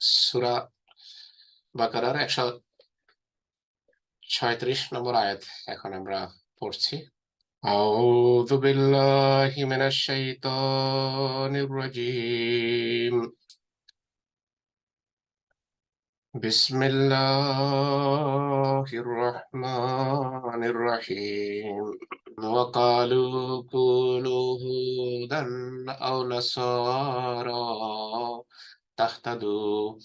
সুরা বাকারার একশো ছয়ত্রিশ নম্বর আয়াত এখন আমরা পড়ছি أعوذ بالله من الشيطان الرجيم بسم الله الرحمن الرحيم وقالوا كونوا هودا أو نصارى تهتدوا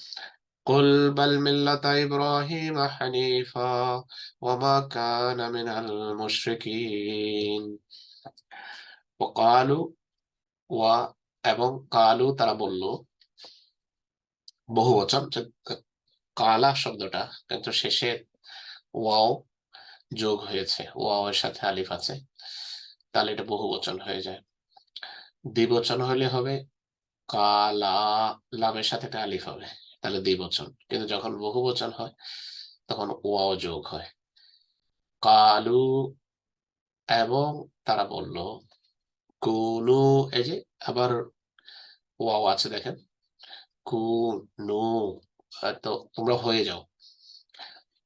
قل بل ملة إبراهيم حنيفا وما كان من المشركين وقالوا و এবং কালু তারা বলল বহু বচন যে কালা শব্দটা কিন্তু শেষে ওয়াও যোগ হয়েছে ওয়াও এর সাথে আলিফ আছে তাহলে এটা বহু বচন হয়ে যায় দ্বিবচন হলে হবে কালা লামের সাথে একটা আলিফ হবে, তাহলে দ্বিবচন কিন্তু যখন বহু বচন হয়, তখন ওয়াও যোগ হয়। কালু এবং তারা বলল কুনু এই যে আবার ওয়াও আছে দেখেন। কুনু তো তোমরা হয়ে যাও।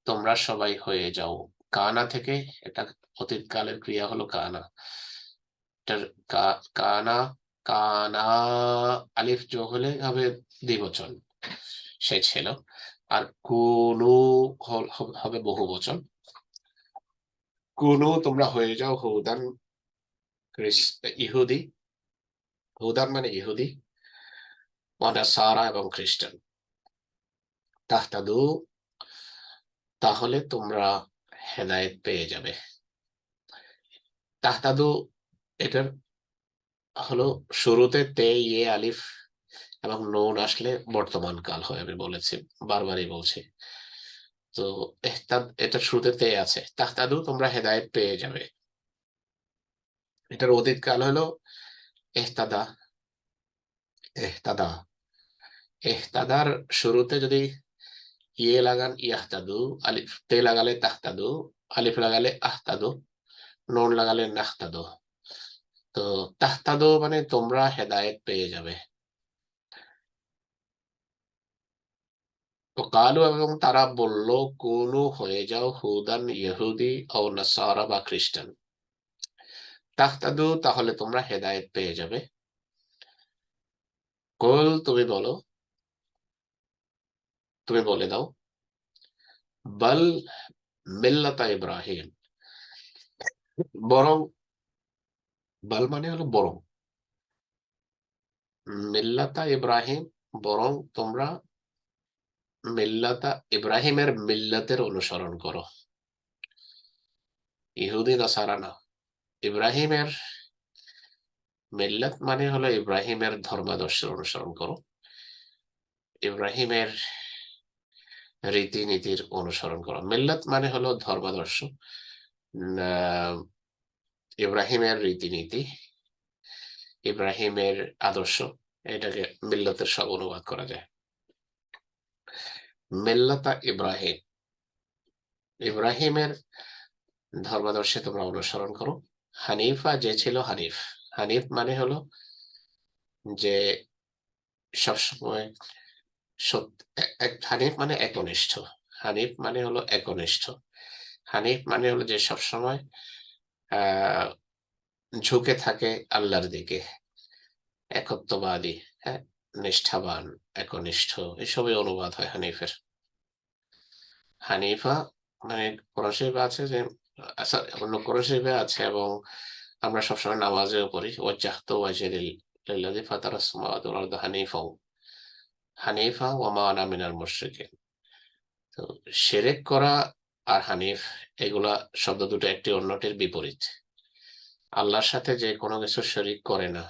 তোমরা সবাই হয়ে যাও। কানা থেকে, এটা অতীতকালের ক্রিয়া হলো কানা। কানা কানা আলিফ যোগ হলে হবে দ্বিবচন। সে ছিল। আর কুনু হবে বহু বচন কুনু, তোমরা হয়ে যাও হুদান ইহুদি। হুদান মানে ইহুদি সারা এবং খ্রিস্টান। তাহতাদু, তাহলে তোমরা হেদায়েত পেয়ে যাবে। তাহতাদু, এটার হলো শুরুতে তে ইয়ে আলিফ এবং নুন আসলে বর্তমান কাল হয় আমি বলেছি, বারবারই বলছি। তো এটা শুরুতে তে আছে। তাহতাদু তোমরা হেদায়েত পেয়ে যাবে। এটার অতীত কাল হলো এহতাদা এহতাদা এহতাদার শুরুতে যদি ইয়ে লাগান ইয়াহতাদু আলিফ, তে লাগালে তাহতাদু আলিফ লাগালে আহতাদু নুন লাগালে নাহতাদু তো তাহতাদু মানে তোমরা হেদায়েত পেয়ে যাবে। কালু এবং তারা বলল কোনু হয়ে যাও হুদান ইহুদি ও নাসারা বা খ্রিস্টান। তাহতাদু তাহলে তোমরা হেদায়েত পেয়ে যাবে। কোল, তুমি বলো। তুমি বলে দাও। বল মিল্লাতা ইব্রাহিম। বরং বল মানে হলো বরং। মিল্লাতা ইব্রাহিম বরং তোমরা মিল্লাতা ইব্রাহিমের মিল্লাতের অনুসরণ করো। ইহুদি নাসারা না ইব্রাহিমের মিল্লাত মানে হলো ইব্রাহিমের ধর্মাদর্শের অনুসরণ করো। ইব্রাহিমের রীতিনীতির অনুসরণ করো। মিল্লাত মানে হলো ধর্মাদর্শ। ইব্রাহিমের রীতিনীতি, ইব্রাহিমের আদর্শ, এটাকে মিল্লতের সব অনুবাদ করা যায়। মিল্লাতা ইব্রাহিম। ইব্রাহিমের ধর্মাদর্শে তোমরা অনুসরণ করো। হানিফা যে ছিল হানিফ। হানিফ মানে হলো যে সবসময় হানিফ মানে একনিষ্ঠ। হানিফ মানে হলো একনিষ্ঠ। হানিফ মানে হলো যে সবসময় ঝুঁকে থাকে আল্লাহর দিকে। একত্ববাদী হ্যাঁ নিষ্ঠাবান, একনিষ্ঠ, এসবই অনুবাদ হয় হানিফের। হানিফা মানে কোরআন আছে যে অন্য কোরআন আছে এবং আমরা সবসময় নামাজেও পড়ি। ওয়াজ্জাহত ওয়াজিরিল লিল্লাযী ফাতারাস সামাওয়াতি ওয়াল আরদা হানিফা হানিফা ওয়া মা আনা মিনাল তো শিরক করা আর হানিফ, এগুলা শব্দ দুটো একটি অন্যটির বিপরীত। আল্লাহর সাথে যে কোনো কিছু শরিক করে না,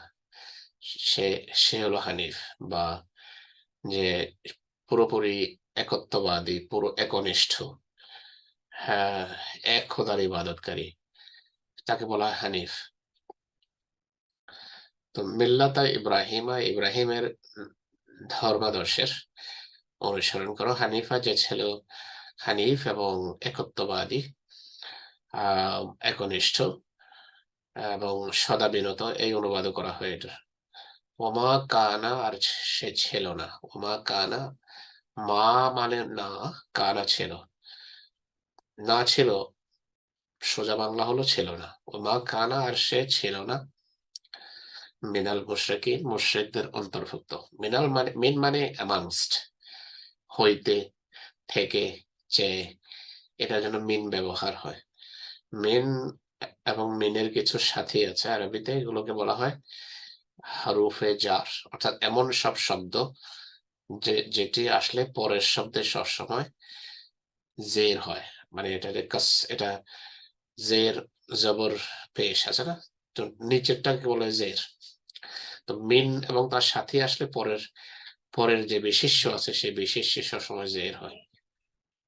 সে সে হলো হানিফ বা যে পুরোপুরি একত্ববাদী, পুরো একনিষ্ঠ। হ্যাঁ এক খোদার ইবাদতকারী। তাকে বলা হয় হানিফ। তো মিল্লাতা ইব্রাহিমা, ইব্রাহিমের ধর্মাদর্শের অনুসরণ করো। হানিফা যে ছিল হানিফ এবং একত্ববাদী একনিষ্ঠ এবং সদা বিনত এই অনুবাদ করা হয় এটা ওমা কানা আর সে ছিল না ওমা কানা মা মানে না কানা ছিল না ছিল সোজা বাংলা হলো ছিল না ও মা কানা আর সে ছিল না মিনাল মুশরিকিন মুশরিকদের অন্তর্ভুক্ত মিনাল মানে মিন মানে অ্যামাংস্ট হইতে থেকে যে এটা যেন মিন ব্যবহার হয়। মিন এবং মিনের কিছু সাথী আছে আরবিতে, এগুলোকে বলা হয় হারুফে জার। অর্থাৎ এমন সব শব্দ যে, যেটি আসলে পরের শব্দে সবসময় জের হয়। মানে এটা কাস, এটা জের জবর পেশ আছে না? তো নিচেরটাকে বলে জের। তো মিন এবং তার সাথে আসলে পরের পরের যে বিশিষ্য আছে, সেই বিশিষ্য সবসময় জের হয়।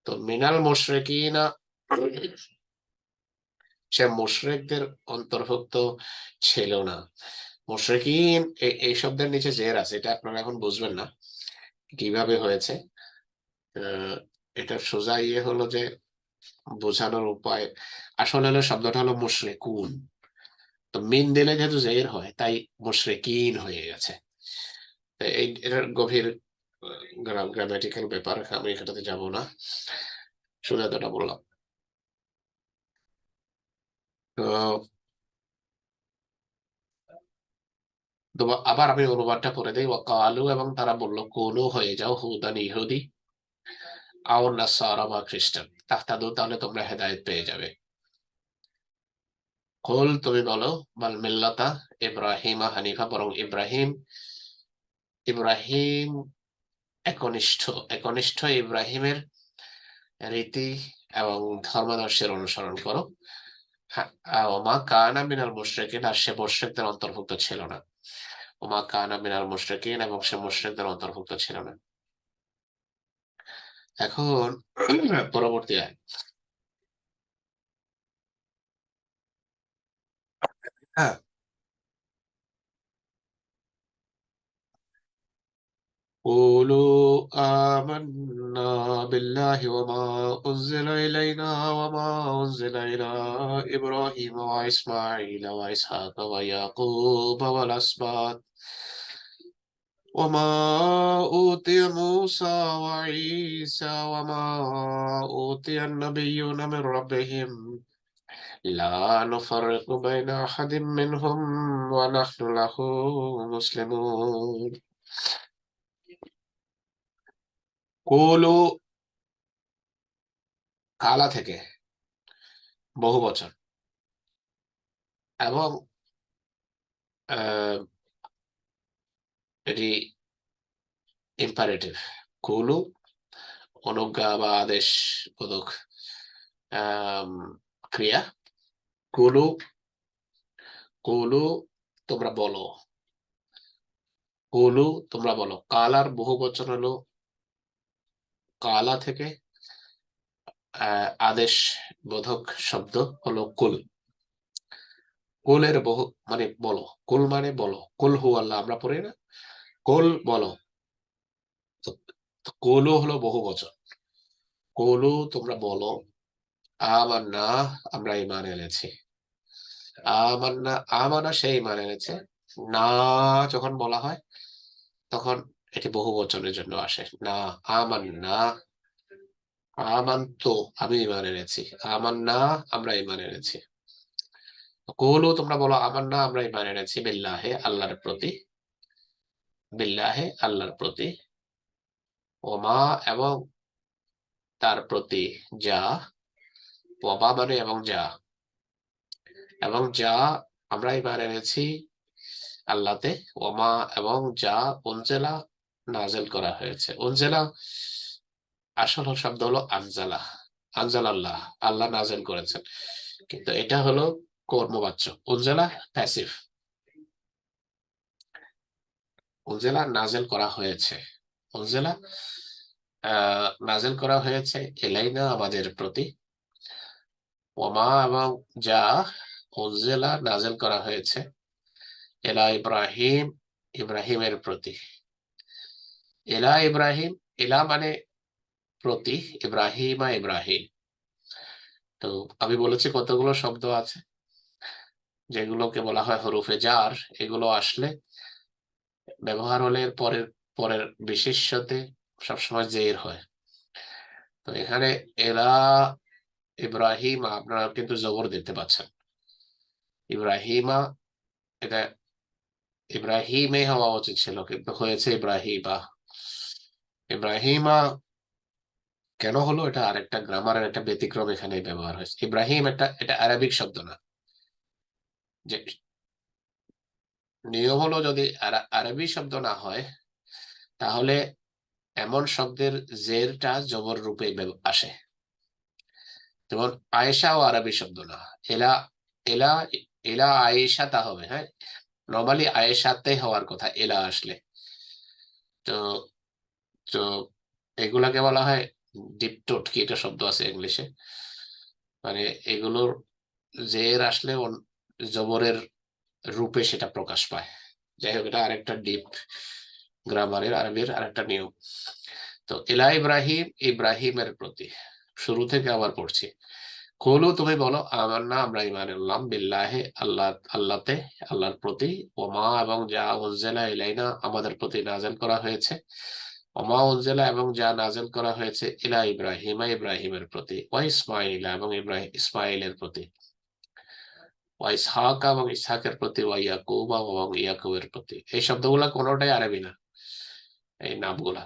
তো মিনাল মুশরিকিনা সে মুশরিকদের অন্তর্ভুক্ত ছিল না। মুশরিকিন এই শব্দের নিচে জের আছে, এটা আপনারা এখন বুঝবেন না কীভাবে হয়েছে। এটা সোজা ইয়ে হলো যে বোঝানোর উপায়, আসলে হলো শব্দটা হলো মুশরিকুন। তো মিন দিলে যেহেতু জের হয়, তাই মুশরিকিন হয়ে গেছে। এই, এটার গভীর গ্রামাটিক্যাল ব্যাপার আমি এখানটাতে যাব না। শুধু এতটা বললাম। আবার আমি অনুবাদটা করে দিই। ওয়াকালু এবং তারা বলল কোনও হয়ে যাও হুদান ইহুদি নাসারা বা খ্রিস্টান তাহতাদু, তাহলে তোমরা হেদায়েত পেয়ে যাবে। কল, তুমি বলো, বাল মিল্লাতা, ইব্রাহিমা হানিফা, বরং ইব্রাহিম ইব্রাহিম একনিষ্ঠ একনিষ্ঠ ইব্রাহিমের রীতি এবং ধর্মদর্শের অনুসরণ করো। ওমা কানা মিনাল মুশরিকিন, আর সে মুশরিকদের অন্তর্ভুক্ত ছিল না। ওমা কানা মিনাল মুশরিকিন এবং সে মুশরিকদের অন্তর্ভুক্ত ছিল না। এখন পরবর্তী আয়। হ্যাঁ قولوا آمنا بالله وما أنزل إلينا وما أنزل إلى إبراهيم وإسماعيل وإسحاق ويعقوب والأسباط. وما أوتي موسى وعيسى وما أوتي النبيون من ربهم. لا نفرق بين أحد منهم ونحن له مسلمون. কোলো কালা থেকে বহু বছর। এবং এটি ইম্পারেটিভ কুলু অনুজ্ঞা বা আদেশ বোধক ক্রিয়া। কুলু কুলু তোমরা বলো। কুলু তোমরা বলো, কালার বহু বচন হলো কালা থেকে আদেশ বোধক শব্দ হলো কুল। কুলের বহু মানে বলো, কুল মানে বলো, কুল হু আল্লাহ, আমরা পড়ি না? কুল বলো। কুলু হলো বহু বচন। কুলু তোমরা বলো আমার না আমরা ইমান এনেছি। আমার না আমানা সেই ইমান এনেছে। না যখন বলা হয়, তখন এটি বহু বচনের জন্য আসে। না, আমান না। আমান তো আমি ইমান এনেছি। আমান না আমরা ইমান এনেছি। কোলো, তোমরা বলো আমার না আমরা ইমান এনেছি বিল্লাহে, আল্লাহর প্রতি। বিল্লাহে, আল্লাহর প্রতি। ওমা, এবং তার প্রতি যা। ওমা মানে এবং যা। এবং যা আমরা ইমান এনেছি আল্লাহতে। ওমা, এবং যা অঞ্জেলা নাজেল করা হয়েছে। উনজেলা আসল শব্দ হলো আনজালা। আনজাল আল্লাহ। আল্লাহ নাজেল করেছেন। কিন্তু এটা হলো কর্মবাচ্য। উনজেলা প্যাসিভ উনজেলা নাজেল করা হয়েছে। উনজেলা নাজেল করা হয়েছে এলাইনা আমাদের প্রতি। ওমা এবং যা উনজেলা নাজেল করা হয়েছে এলা ইব্রাহিম, ইব্রাহিমের প্রতি। এলা ইব্রাহিম এলা মানে প্রতি ইব্রাহিমা ইব্রাহিম তো আমি বলেছি কতগুলো শব্দ আছে যেগুলোকে বলা হয় হরুফে জার, এগুলো আসলে ব্যবহার হলে পরের পরের বিশেষ্যতে সবসময় জের হয়। তো এখানে এলা ইব্রাহিম আপনারা কিন্তু জবর দেখতে পাচ্ছেন। ইব্রাহিমা, এটা ইব্রাহিমে হওয়া উচিত ছিল, কিন্তু হয়েছে ইব্রাহিমা। ইব্রাহিমা, কেন হলো? এটা আরেকটা গ্রামারের একটা ব্যতিক্রম এখানে ব্যবহার হয়েছে। ইব্রাহিম একটা, এটা আরবিক শব্দ না। যে নিয়ম হলো যদি আরবি শব্দ না হয়, তাহলে এমন শব্দের জেরটা জবর রূপে আসে। যেমন আয়েশাও আরবি শব্দ না। এলা এলা এলা আয়েশা তা হবে হ্যাঁ? নর্মালি আয়েশাতে হওয়ার কথা, এলা আসলে। তো তো এগুলাকে বলা হয় ডিপটোট কি এটা শব্দ আছে ইংলিশে মানে এগুলোর জের আসলে জবরের রূপে সেটা প্রকাশ পায়। যাই হোক, এটা আরেকটা ডিপ গ্রামারের আরবির আরেকটা নিয়ম। তো এলা ইব্রাহিম, ইব্রাহিমের প্রতি। শুরু থেকে আবার পড়ছি। কলু, তুমি বলো আমার না আমরা ইমান আল্লাম বিল্লাহে, আল্লাহ, আল্লাহতে, আল্লাহর প্রতি। ওমা এবং যা উজ্জেলা ইলাইনা, আমাদের প্রতি নাজেল করা হয়েছে। ওমা উজ্জেলা এবং যা নাজেল করা হয়েছে ইলা ইব্রাহিমা, ইব্রাহিমের প্রতি ওয়া ইসমাইলা এবং ইব্রাহিম ইসমাইলের প্রতি। ওয়া ইসহাকা এবং ইসহাকের প্রতি ওয়া ইয়াকুবা এবং ইয়াকুবের প্রতি। এই শব্দগুলা কোনোটাই আরবি না, এই নামগুলা।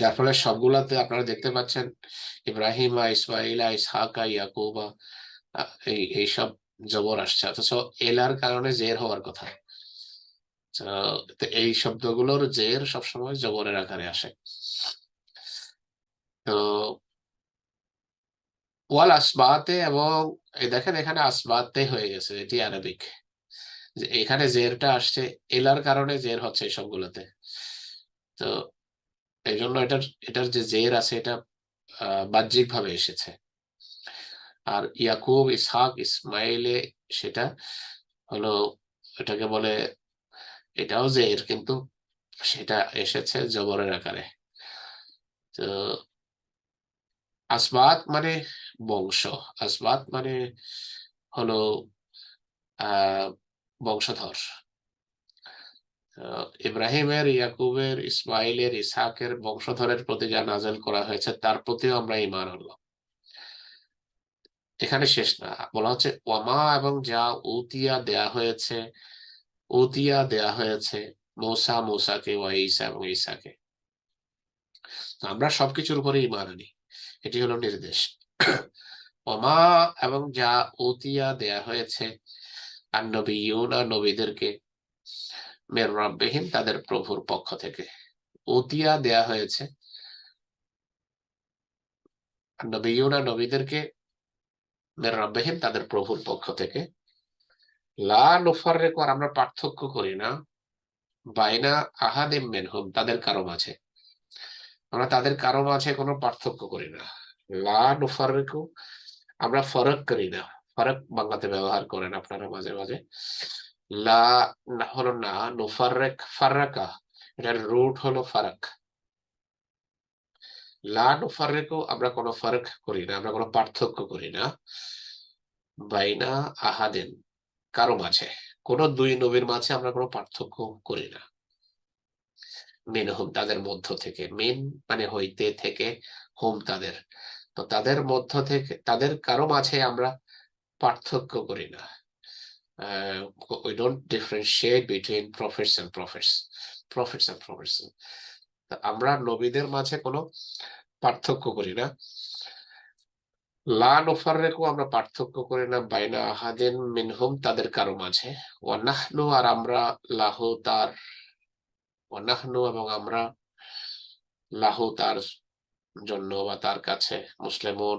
যার ফলে সবগুলাতে আপনারা দেখতে পাচ্ছেন ইব্রাহিমা ইসমাইলা ইসহাকা, ইয়াকুবা এই, এইসব জবর আসছে। অথচ এলার কারণে জের হওয়ার কথা। এই শব্দগুলোর জের সবসময় জবরের আকারে আসে। তো ওয়াল আসবাতে এবং দেখেন এখানে আসবাতে হয়ে গেছে, এটি আরবিক। যে এখানে জেরটা আসছে, এলার কারণে জের হচ্ছে সবগুলোতে। তো এই জন্য এটার এটার যে জের আছে, এটা বাহ্যিক ভাবে এসেছে। আর ইয়াকুব, ইসহাক, ইসমাইলে সেটা হলো, এটাকে বলে এটাও জের কিন্তু সেটা এসেছে জবরের আকারে। তো আসবাত মানে বংশ। আসবাত মানে হলো বংশধর। ইব্রাহিমের, ইয়াকুবের, ইসমাইলের ইসাকের বংশধরের প্রতি যা নাজেল করা হয়েছে, তার প্রতিও আমরা ইমান আনলাম। এখানে শেষ না। বলা হচ্ছে, ওয়ামা এবং যা উতিয়া দেয়া হয়েছে উতিয়া দেয়া হয়েছে, মৌসা, মৌসাকে ওয়া ইসা এবং ইসাকে আমরা সবকিছুর উপরে ইমান আনি। এটি হলো নির্দেশ। ওমা এবং যা উতিয়া দেয়া হয়েছে, আর নবী ইউনা নবীদেরকে মের রব্বেহীন তাদের প্রভুর পক্ষ থেকে। উতিয়া দেয়া হয়েছে নবীনা নবীদেরকে মের রব্বেহীন তাদের প্রভুর পক্ষ থেকে। লা নুফার রেকর আমরা পার্থক্য করি না। বাইনা আহাদিম মেনহুম তাদের কারও মাঝে। আমরা তাদের কারও মাঝে কোনো পার্থক্য করি না। লা নুফার রেকু আমরা ফরক করি না। ফরক বাংলাতে ব্যবহার করেন আপনারা মাঝে মাঝে। লা হলো না নুফারেক ফারাকা এটার রুট হলো ফারাক। লা নুফারেকও আমরা কোনো ফারাক করি না, আমরা কোনো পার্থক্য করি না। বাইনা আহাদেন। কারও মাঝে। কোন দুই নবীর মাঝে আমরা কোনো পার্থক্য করি না। মেন হোম তাদের মধ্য থেকে, মেন মানে হইতে থেকে হোম তাদের। তো তাদের মধ্য থেকে, তাদের কারও মাঝে আমরা পার্থক্য করি না। we don't differentiate between prophets and prophets prophets and prophets আমরা নবীদের মাঝে কোনো পার্থক্য করি না। লা নোফারেকও আমরা পার্থক্য করি না, বাইনা আহাদেন মিনহুম তাদের কারও মাঝে। ওয়ানাহনু আর আমরা লাহু তার ওয়ানাহনু এবং আমরা লাহু তার জন্য বা তার কাছে মুসলিমন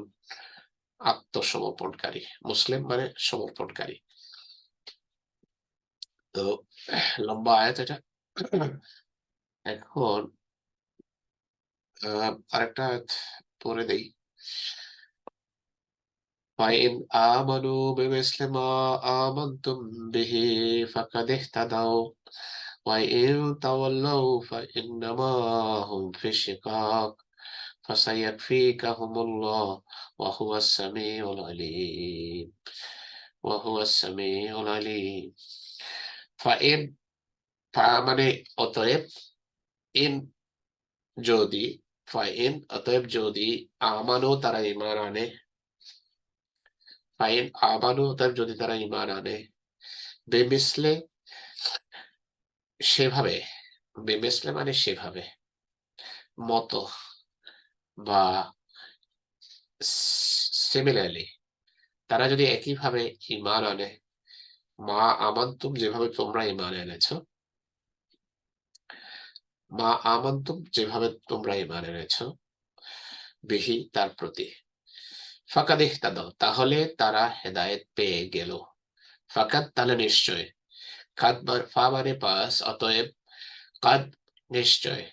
আত্মসমর্পণকারী। মুসলিম মানে সমর্পণকারী। তো লম্বা আয়াত এটা। এখন আরেকটা পরে দেই। فإن آمنوا بمثل ما آمنتم به فقد اهتدوا وإن تولوا فإنما هم في شقاق فسيكفيكهم الله وهو السميع العليم وهو السميع العليم ফাইন মানে অতএব ইন যদি ফাইন অতএব যদি আমানো তারা ইমান আনে ফাইন আমানো অতএব যদি তারা ইমান আনে। বেমিসলে সেভাবে, বেমিসলে মানে সেভাবে। মতো বা সিমিলারলি তারা যদি একইভাবে ইমান আনে, মা আমান্তুম যেভাবে তোমরা ইমান এনেছ, মা আমান্তুম যেভাবে তোমরা ইমান এনেছ, বিহি তার প্রতি। ফাঁকা দেখতা দাও, তাহলে তারা হেদায়েত পেয়ে গেল। ফাকাত তাহলে নিশ্চয়। কাদ ফা মানে পাস, অতএব কাদ নিশ্চয়।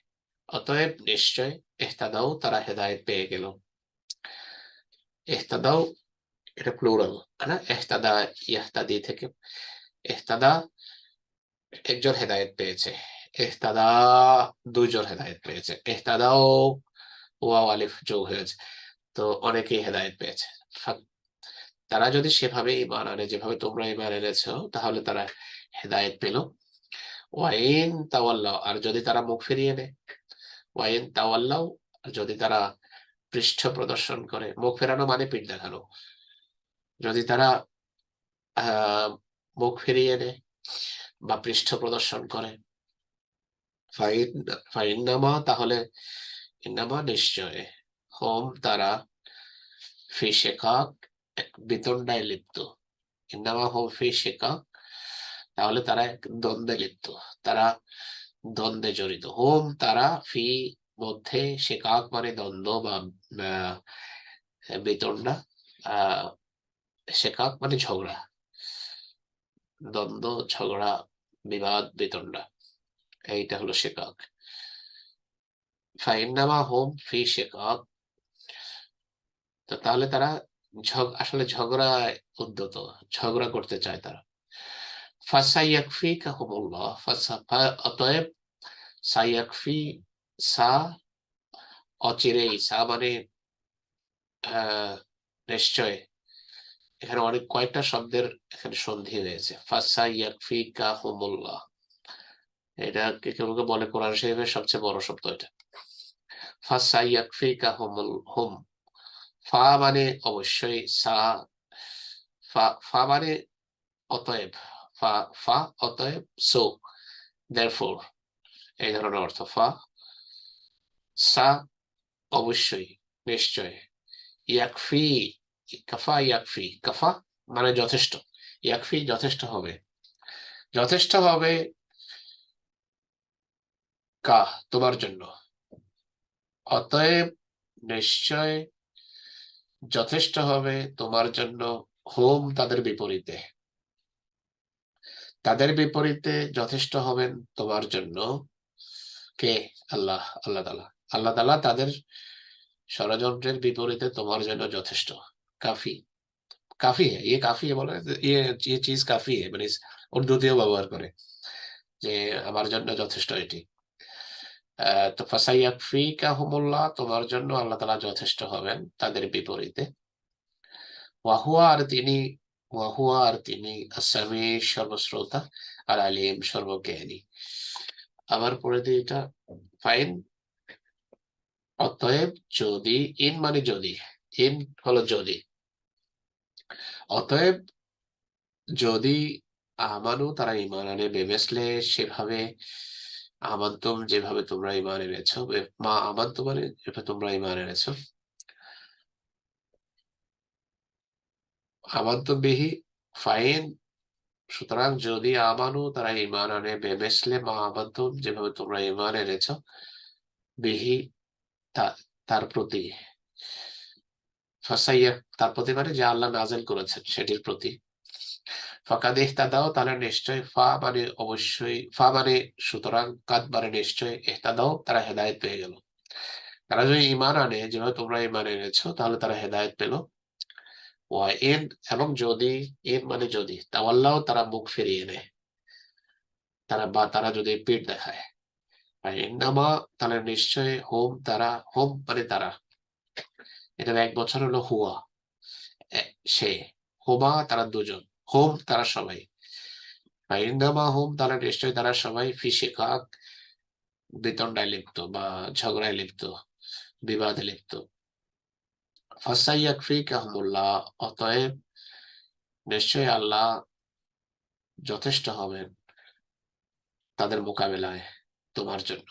অতএব নিশ্চয়, এহতাদাও তারা হেদায়েত পেয়ে গেল। এহতাদাও, এটা প্লুরাল না এহতাদা, ইয়াহতাদি থেকে, এহতাদা একজন হেদায়েত পেয়েছে। এহতাদা দুইজন হেদায়েত পেয়েছে। এহতাদাও ওয়া আলিফ যোগ হয়েছে। তো অনেকেই হেদায়েত পেয়েছে। তারা যদি সেভাবে ইমান আনে যেভাবে তোমরা ইমান এনেছ, তাহলে তারা হেদায়েত পেল। ওয়াইন তাওয়াল্লাহ আর যদি তারা মুখ ফিরিয়ে নেয়। ওয়াইন তাওয়াল্লাহ যদি তারা পৃষ্ঠ প্রদর্শন করে, মুখ ফেরানো মানে পিঠ দেখানো। যদি তারা মুখ ফিরিয়ে নেয় বা পৃষ্ঠ প্রদর্শন করে। ফাইন ফাইনামা তাহলে ইন্নামা নিশ্চয়। হোম তারা ফি শেখাক বিতণ্ডায় লিপ্ত। ইন্নামা হোম ফি শেখাক তাহলে তারা এক দ্বন্দ্বে লিপ্ত। তারা দ্বন্দ্বে জড়িত। হোম তারা ফি মধ্যে শেখাক মানে দ্বন্দ্ব বা, আহ শেকাক মানে ঝগড়া। দ্বন্দ্ব, ঝগড়া, বিবাদ বিতণ্ডা এইটা হলো শেকাক ফাইনামা হোম ফি শেকাক তো তাহলে তারা আসলে ঝগড়ায় উদ্যত, ঝগড়া করতে চায় তারা। ফাসাইয়াকফিকাহুমুল্লাহ অতএব সাইয়াকফি, সা, অচিরেই, সা মানে নিশ্চয়। এখানে অনেক, কয়েকটা শব্দের এখানে সন্ধি হয়েছে। ফাসা ইয়াকফিকা হুমুল্লাহ এটা কেউ বলে কোরআন শরীফের সবচেয়ে বড় শব্দ এটা। ফাসা ইয়াকফিকা হুমুল হুম। ফা মানে অবশ্যই সা ফা মানে অতএব ফা ফা অতএব সো দেয়ারফোর এই ধরনের অর্থ ফা সা অবশ্যই নিশ্চয় ইয়াকফি কাফা ইয়াকফি কাফা মানে যথেষ্ট ইয়াকফি যথেষ্ট হবে যথেষ্ট হবে কা তোমার জন্য অতএব নিশ্চয় যথেষ্ট হবে তোমার জন্য হোম তাদের বিপরীতে। তাদের বিপরীতে যথেষ্ট হবেন তোমার জন্য কে? আল্লাহ আল্লাহ তালা আল্লাহ তালা তাদের ষড়যন্ত্রের বিপরীতে তোমার জন্য যথেষ্ট। কাফি। কাফি হ্যাঁ ইয়ে কাফি বলে ইয়ে ইয়ে চিজ কাফি হ্যাঁ মানে উর্দুতেও ব্যবহার করে যে আমার জন্য যথেষ্ট এটি। তো তোমার জন্য আল্লাহ তালা যথেষ্ট হবেন তাদের বিপরীতে। ওয়াহুয়া আর তিনি, ওয়াহুয়া আর তিনি আসামি সর্বশ্রোতা আর আলিম সর্বজ্ঞানী। আবার পরে দিই এটা ফাইন। অতএব যদি, ইন মানে যদি, ইন হলো যদি। অতএব যদি আমানু তারা ইমান আনে, বেবেসলে সেভাবে আমান্তম যেভাবে তোমরা ইমান এনেছ মা আমান্ত মানে যেভাবে তোমরা ইমান এনেছ। আমান্ত বিহি ফাইন। সুতরাং যদি আমানু তারা ইমান আনে, বেবেসলে মা আমান্তম যেভাবে তোমরা ইমান এনেছ, বিহি তার প্রতি। ফাসাইয়া, তার প্রতি মানে যে আল্লাহ নাজেল করেছেন, সেটির প্রতি। ফাঁকা ইহতাদাও তাহলে নিশ্চয় ফা মানে অবশ্যই, ফা মানে সুতরাং কাদ মানে নিশ্চয় ইহতাদাও তারা হেদায়ত পেয়ে গেল। তারা যদি ইমান আনে, যেভাবে তোমরা ইমান এনেছো, তাহলে তারা হেদায়ত পেল। এন এবং যদি এন মানে যদি, তাওয়াল্লাও তারা মুখ ফিরিয়ে নেয়। তারা বা, তারা যদি পিঠ দেখায়। নামা তাহলে নিশ্চয় হোম তারা, হোম মানে তারা। এটার এক বছর হলো হুয়া সে, হোমা তারা দুজন। হোম, তারা সবাই। হোম, তারা নিশ্চয় তারা সবাই ফিশে কাক বিতণ্ডায় লিপ্ত বা ঝগড়ায় লিপ্ত, বিবাদে লিপ্ত। ফাসাইয়াকফিকাহুমুল্লাহ অতএব নিশ্চয়ই আল্লাহ যথেষ্ট হবেন তাদের মোকাবেলায় তোমার জন্য।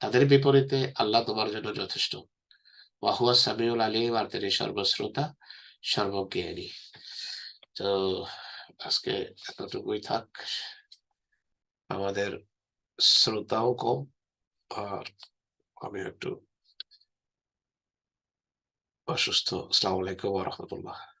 তাদের বিপরীতে আল্লাহ তোমার জন্য যথেষ্ট। ওয়াহুয়া সামিউল আলিম, আর তিনি সর্বশ্রোতা, সর্বজ্ঞানী। তো আজকে এতটুকুই থাক। আমাদের শ্রোতাও কম আর আমি একটু অসুস্থ। আসসালামু আলাইকুম রহমতুল্লাহ।